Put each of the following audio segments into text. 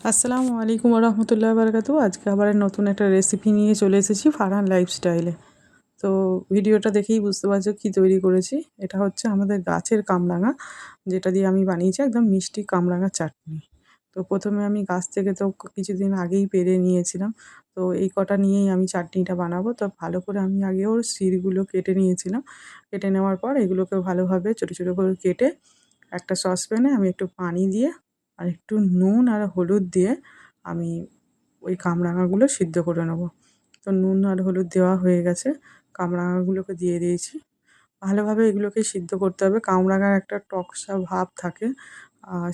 আসসালামু আলাইকুম রহমতুল্লাহ বারকাতু আজকে আবার নতুন একটা রেসিপি নিয়ে চলে এসেছি ফারহান লাইফস্টাইলে তো ভিডিওটা দেখেই বুঝতে পারছ কী তৈরি করেছি। এটা হচ্ছে আমাদের গাছের কামরাঙা, যেটা দিয়ে আমি বানিয়েছি একদম মিষ্টি কামরাঙা চাটনি। তো প্রথমে আমি গাছ থেকে তো কিছুদিন আগেই পেরে নিয়েছিলাম। তো এই কটা নিয়েই আমি চাটনিটা বানাবো। তো ভালো করে আমি আগে ওর শিরগুলো কেটে নিয়েছিলাম। কেটে নেওয়ার পর এগুলোকে ভালোভাবে ছোটো ছোটো করে কেটে একটা সসপ্যানে আমি একটু পানি দিয়ে আর একটু নুন আর হলুদ দিয়ে আমি ওই কামরাঙাগুলো সিদ্ধ করে নেব। তো নুন আর হলুদ দেওয়া হয়ে গেছে, কামরাঙাগুলোকে দিয়ে দিয়েছি। ভালোভাবে এগুলোকে সিদ্ধ করতে হবে। কামরাঙার একটা টকসা ভাব থাকে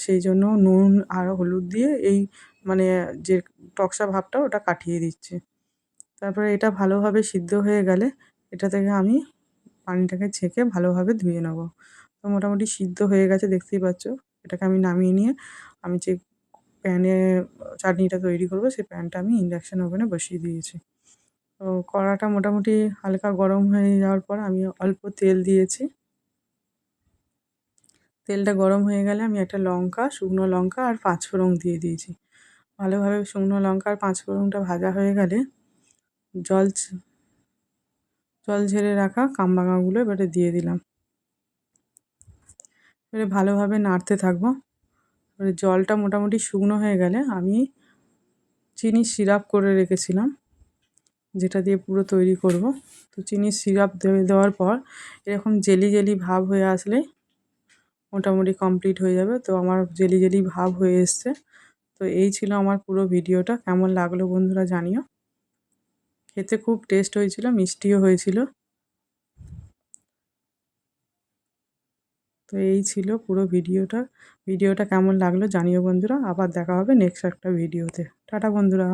সেই জন্য নুন আর হলুদ দিয়ে এই মানে যে টকসা ভাবটা ওটা কাটিয়ে দিচ্ছি। তারপরে এটা ভালোভাবে সিদ্ধ হয়ে গেলে এটা থেকে আমি পানিটাকে ছেঁকে ভালোভাবে ধুয়ে নেব। তো মোটামুটি সিদ্ধ হয়ে গেছে, দেখতেই পাচ্ছ। এটাকে আমি নামিয়ে নিয়ে আমি যে প্যানে চাটনিটা তৈরি করব, সেই প্যানটা আমি ইন্ডাকশান ওভেনে বসিয়ে দিয়েছি। তো কড়াটা মোটামুটি হালকা গরম হয়ে যাওয়ার পর আমি অল্প তেল দিয়েছি। তেলটা গরম হয়ে গেলে আমি একটা লঙ্কা, শুকনো লঙ্কা আর পাঁচফোড়ন দিয়ে দিয়েছি। ভালোভাবে শুকনো লঙ্কা আর পাঁচফোড়নটা ভাজা হয়ে গেলে জল জল ঝেড়ে রাখা কামরাঙাগুলো এবারে দিয়ে দিলাম। এবারে ভালোভাবে নাড়তে থাকব। এবারে জলটা মোটামুটি শুকনো হয়ে গেলে আমি চিনি সিরাপ করে রেখেছিলাম, যেটা দিয়ে পুরো তৈরি করব। তো চিনি সিরাপ দেওয়ার পর এরকম জেলি জেলি ভাব হয়ে আসলে মোটামুটি কমপ্লিট হয়ে যাবে। তো আমার জেলি জেলি ভাব হয়ে এসছে। তো এই ছিল আমার পুরো ভিডিওটা। কেমন লাগল বন্ধুরা জানিও। খেতে খুব টেস্ট হয়েছিল, মিষ্টিও হয়েছিল। তো এই ছিল পুরো ভিডিওটা। ভিডিওটা কেমন লাগল জানিও বন্ধুরা। আবার দেখা হবে নেক্সট একটা ভিডিওতে টাটা বন্ধুরা।